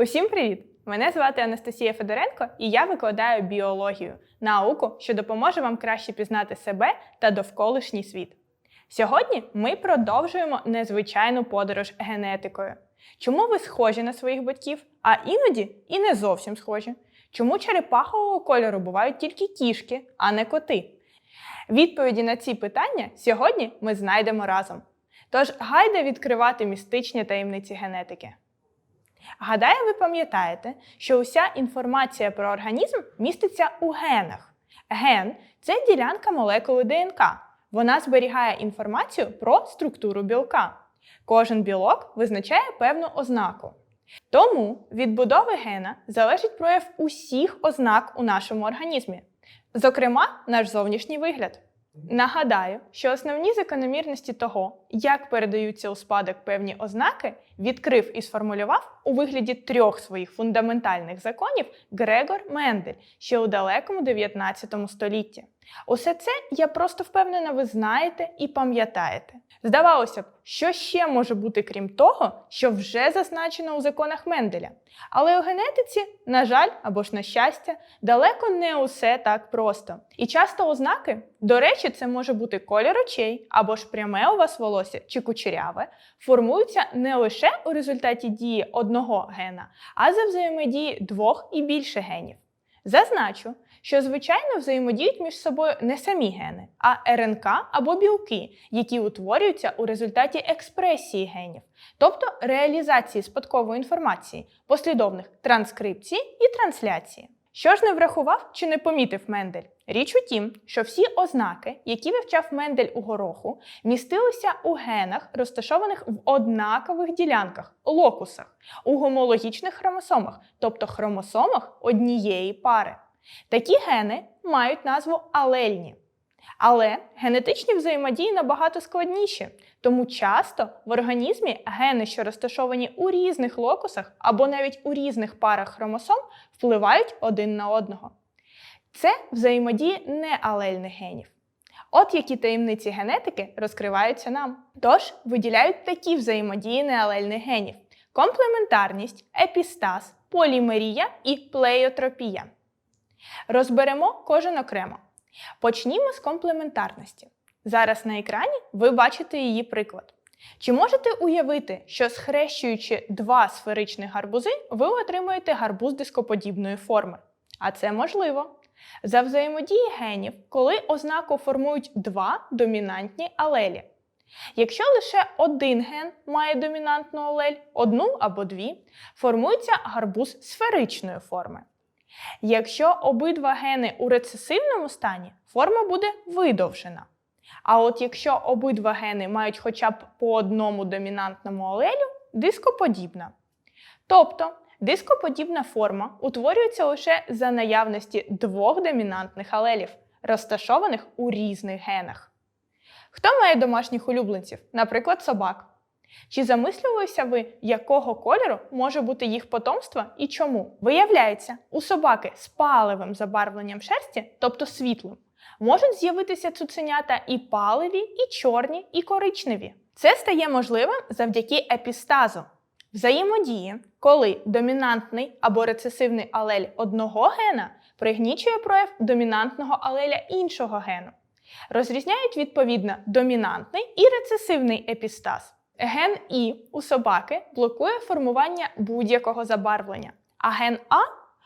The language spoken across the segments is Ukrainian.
Усім привіт! Мене звати Анастасія Федоренко, і я викладаю біологію, науку, що допоможе вам краще пізнати себе та довколишній світ. Сьогодні ми продовжуємо незвичайну подорож генетикою. Чому ви схожі на своїх батьків, а іноді і не зовсім схожі? Чому черепахового кольору бувають тільки кішки, а не коти? Відповіді на ці питання сьогодні ми знайдемо разом. Тож гайде відкривати містичні таємниці генетики. Гадаю, ви пам'ятаєте, що уся інформація про організм міститься у генах. Ген це ділянка молекули ДНК. Вона зберігає інформацію про структуру білка. Кожен білок визначає певну ознаку. Тому від будови гена залежить прояв усіх ознак у нашому організмі, зокрема, наш зовнішній вигляд. Нагадаю, що основні закономірності того, як передаються у спадок певні ознаки, відкрив і сформулював у вигляді трьох своїх фундаментальних законів Грегор Мендель ще у далекому 19 столітті. Усе це я просто впевнена, ви знаєте і пам'ятаєте. Здавалося б, що ще може бути крім того, що вже зазначено у законах Менделя. Але у генетиці, на жаль, або ж на щастя, далеко не усе так просто. І часто ознаки, до речі, це може бути колір очей, або ж пряме у вас волосся чи кучеряве, формуються не лише у результаті дії одного гена, а за взаємодії двох і більше генів. Зазначу, що звичайно взаємодіють між собою не самі гени, а РНК або білки, які утворюються у результаті експресії генів, тобто реалізації спадкової інформації, послідовних транскрипції і трансляції. Що ж не врахував чи не помітив Мендель? Річ у тім, що всі ознаки, які вивчав Мендель у гороху, містилися у генах, розташованих в однакових ділянках, локусах, у гомологічних хромосомах, тобто хромосомах однієї пари. Такі гени мають назву алельні. Але генетичні взаємодії набагато складніші, тому часто в організмі гени, що розташовані у різних локусах або навіть у різних парах хромосом, впливають один на одного. Це взаємодії неалельних генів. От які таємниці генетики розкриваються нам. Тож виділяють такі взаємодії неалельних генів: комплементарність, епістаз, полімерія і плеотропія. Розберемо кожен окремо. Почнімо з комплементарності. Зараз на екрані ви бачите її приклад. Чи можете уявити, що схрещуючи два сферичних гарбузи, ви отримуєте гарбуз дископодібної форми? А це можливо. За взаємодії генів, коли ознаку формують два домінантні алелі. Якщо лише один ген має домінантну алель, одну або дві, формується гарбуз сферичної форми. Якщо обидва гени у рецесивному стані, форма буде видовжена. А от якщо обидва гени мають хоча б по одному домінантному алелю, дископодібна. Тобто дископодібна форма утворюється лише за наявності двох домінантних алелів, розташованих у різних генах. Хто має домашніх улюбленців, наприклад, собак? Чи замислювалися ви, якого кольору може бути їх потомство і чому? Виявляється, у собаки з паливим забарвленням шерсті, тобто світлим, можуть з'явитися цуценята і паливі, і чорні, і коричневі. Це стає можливим завдяки епістазу. Взаємодії, коли домінантний або рецесивний алель одного гена пригнічує прояв домінантного алеля іншого гену. Розрізняють відповідно домінантний і рецесивний епістаз. Ген І у собаки блокує формування будь-якого забарвлення, а ген А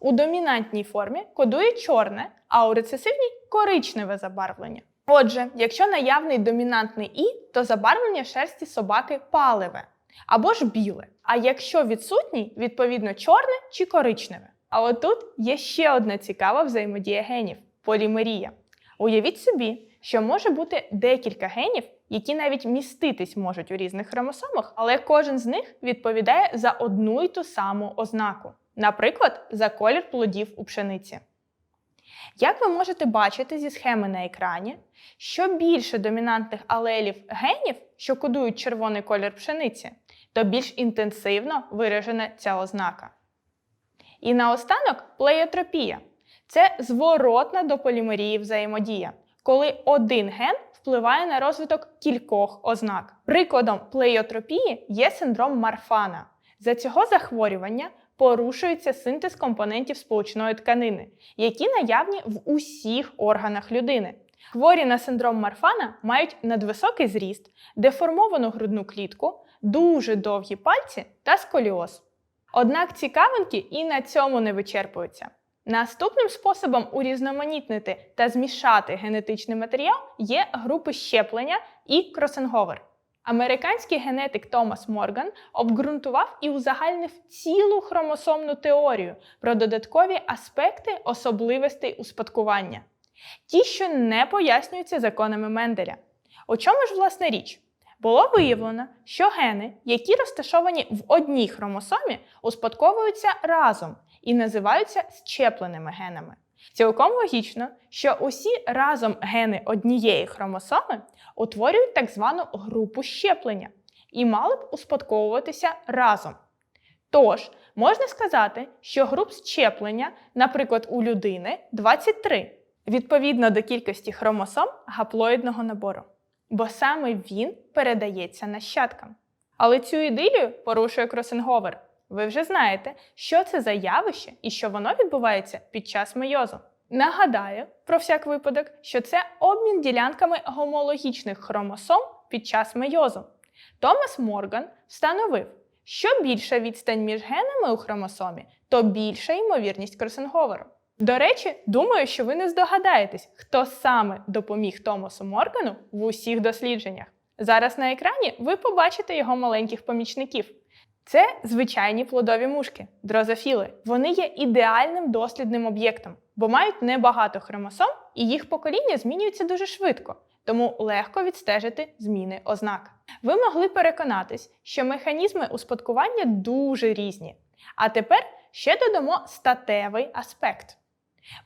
у домінантній формі кодує чорне, а у рецесивній коричневе забарвлення. Отже, якщо наявний домінантний І, то забарвлення шерсті собаки паливе або ж біле. А якщо відсутній, відповідно чорне чи коричневе. А отут є ще одна цікава взаємодія генів полімерія. Уявіть собі, що може бути декілька генів, які навіть міститись можуть у різних хромосомах, але кожен з них відповідає за одну й ту саму ознаку, наприклад, за колір плодів у пшениці. Як ви можете бачити зі схеми на екрані, що більше домінантних алелів генів, що кодують червоний колір пшениці, то більш інтенсивно виражена ця ознака. І наостанок плеєтропія це зворотна до полімерії взаємодія, коли один ген впливає на розвиток кількох ознак. Прикладом плеєотропії є синдром Марфана. За цього захворювання порушується синтез компонентів сполучної тканини, які наявні в усіх органах людини. Хворі на синдром Марфана мають надвисокий зріст, деформовану грудну клітку, дуже довгі пальці та сколіоз. Однак цікавинки і на цьому не вичерпуються. Наступним способом урізноманітнити та змішати генетичний матеріал є групи щеплення і кросинговер. Американський генетик Томас Морган обґрунтував і узагальнив цілу хромосомну теорію про додаткові аспекти особливостей успадкування, ті, що не пояснюються законами Менделя. У чому ж власне річ? Було виявлено, що гени, які розташовані в одній хромосомі, успадковуються разом і називаються щепленими генами. Цілком логічно, що усі разом гени однієї хромосоми утворюють так звану групу щеплення і мали б успадковуватися разом. Тож, можна сказати, що груп щеплення, наприклад, у людини 23, відповідно до кількості хромосом гаплоїдного набору, бо саме він передається нащадкам. Але цю ідилію порушує кросинговер. Ви вже знаєте, що це за явище і що воно відбувається під час мейозу. Нагадаю, про всяк випадок, що це обмін ділянками гомологічних хромосом під час мейозу. Томас Морган встановив, що більша відстань між генами у хромосомі, то більша ймовірність кросинговеру. До речі, думаю, що ви не здогадаєтесь, хто саме допоміг Томасу Моргану в усіх дослідженнях. Зараз на екрані ви побачите його маленьких помічників. Це звичайні плодові мушки, дрозофіли. Вони є ідеальним дослідним об'єктом, бо мають небагато хромосом і їх покоління змінюється дуже швидко, тому легко відстежити зміни ознак. Ви могли переконатись, що механізми успадкування дуже різні. А тепер ще додамо статевий аспект.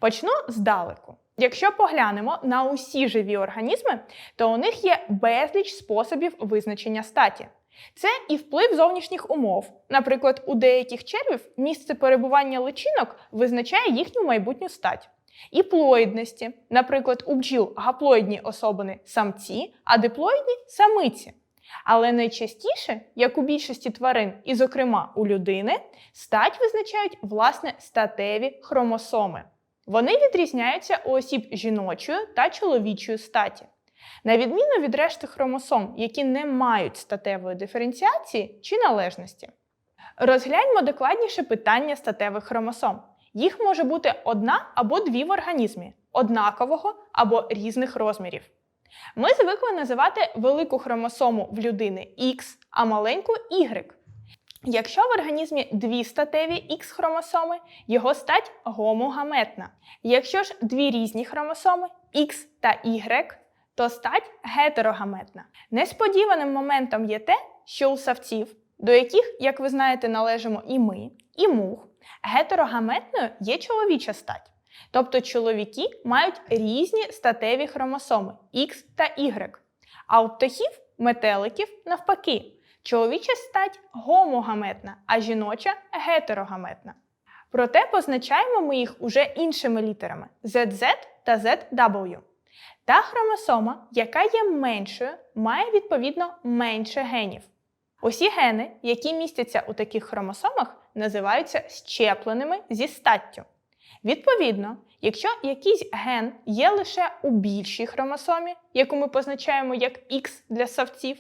Почну здалеку. Якщо поглянемо на усі живі організми, то у них є безліч способів визначення статі. Це і вплив зовнішніх умов. Наприклад, у деяких червів місце перебування личинок визначає їхню майбутню стать. І плоїдності, наприклад, у бджіл гаплоїдні особини самці, а диплоїдні самиці. Але найчастіше, як у більшості тварин, і, зокрема, у людини, стать визначають власне статеві хромосоми. Вони відрізняються у осіб жіночої та чоловічої статі. На відміну від решти хромосом, які не мають статевої диференціації чи належності. Розгляньмо докладніше питання статевих хромосом. Їх може бути одна або дві в організмі, однакового або різних розмірів. Ми звикли називати велику хромосому в людини X, а маленьку Y. Якщо в організмі дві статеві X хромосоми, його стать гомогаметна. Якщо ж дві різні хромосоми X та Y, то стать гетерогаметна. Несподіваним моментом є те, що у савців, до яких, як ви знаєте, належимо і ми, і мух, гетерогаметною є чоловіча стать. Тобто чоловіки мають різні статеві хромосоми X та Y. А у птахів, метеликів, навпаки, чоловіча стать гомогаметна, а жіноча гетерогаметна. Проте позначаємо ми їх уже іншими літерами ZZ та ZW. Та хромосома, яка є меншою, має відповідно менше генів. Усі гени, які містяться у таких хромосомах, називаються щепленими зі статтю. Відповідно, якщо якийсь ген є лише у більшій хромосомі, яку ми позначаємо як X для савців,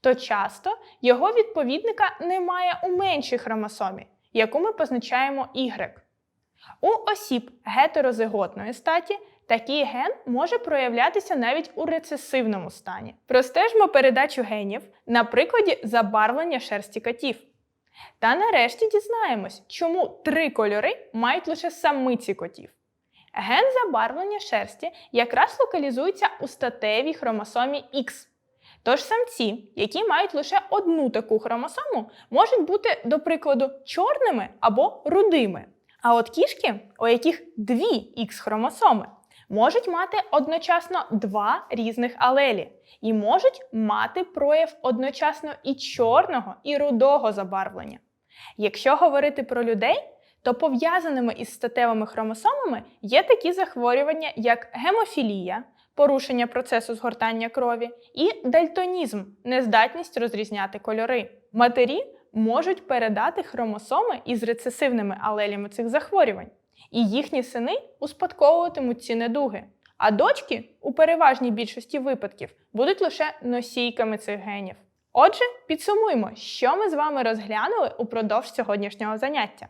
то часто його відповідника немає у меншій хромосомі, яку ми позначаємо Y. У осіб гетерозиготної статі такий ген може проявлятися навіть у рецесивному стані. Простежмо передачу генів на прикладі забарвлення шерсті котів. Та нарешті дізнаємось, чому три кольори мають лише самиці котів. Ген забарвлення шерсті якраз локалізується у статевій хромосомі X. Тож самці, які мають лише одну таку хромосому, можуть бути, до прикладу, чорними або рудими. А от кішки, у яких дві Х-хромосоми, можуть мати одночасно два різних алелі і можуть мати прояв одночасно і чорного, і рудого забарвлення. Якщо говорити про людей, то пов'язаними із статевими хромосомами є такі захворювання, як гемофілія, порушення процесу згортання крові, і дальтонізм нездатність розрізняти кольори. Матері можуть передати хромосоми із рецесивними алелями цих захворювань, і їхні сини успадковуватимуть ці недуги. А дочки у переважній більшості випадків будуть лише носійками цих генів. Отже, підсумуємо, що ми з вами розглянули упродовж сьогоднішнього заняття.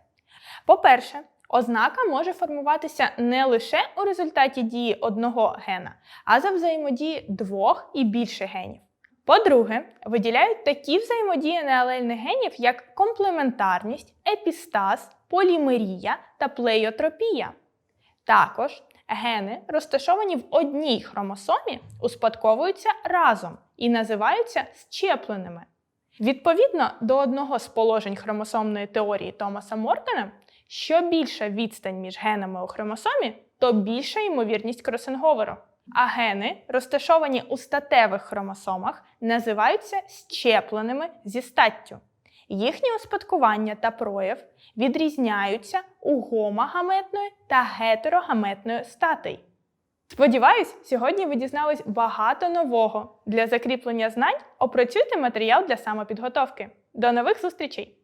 По-перше, ознака може формуватися не лише у результаті дії одного гена, а за взаємодії двох і більше генів. По-друге, виділяють такі взаємодії неалельних генів, як комплементарність, епістаз, полімерія та плейотропія. Також гени, розташовані в одній хромосомі, успадковуються разом і називаються щепленими. Відповідно до одного з положень хромосомної теорії Томаса Мортона, що більша відстань між генами у хромосомі, то більша ймовірність кросинговеру. А гени, розташовані у статевих хромосомах, називаються щепленими зі статтю. Їхнє успадкування та прояв відрізняються у гомогаметної та гетерогаметної статей. Сподіваюсь, сьогодні ви дізнались багато нового. Для закріплення знань опрацюйте матеріал для самопідготовки. До нових зустрічей!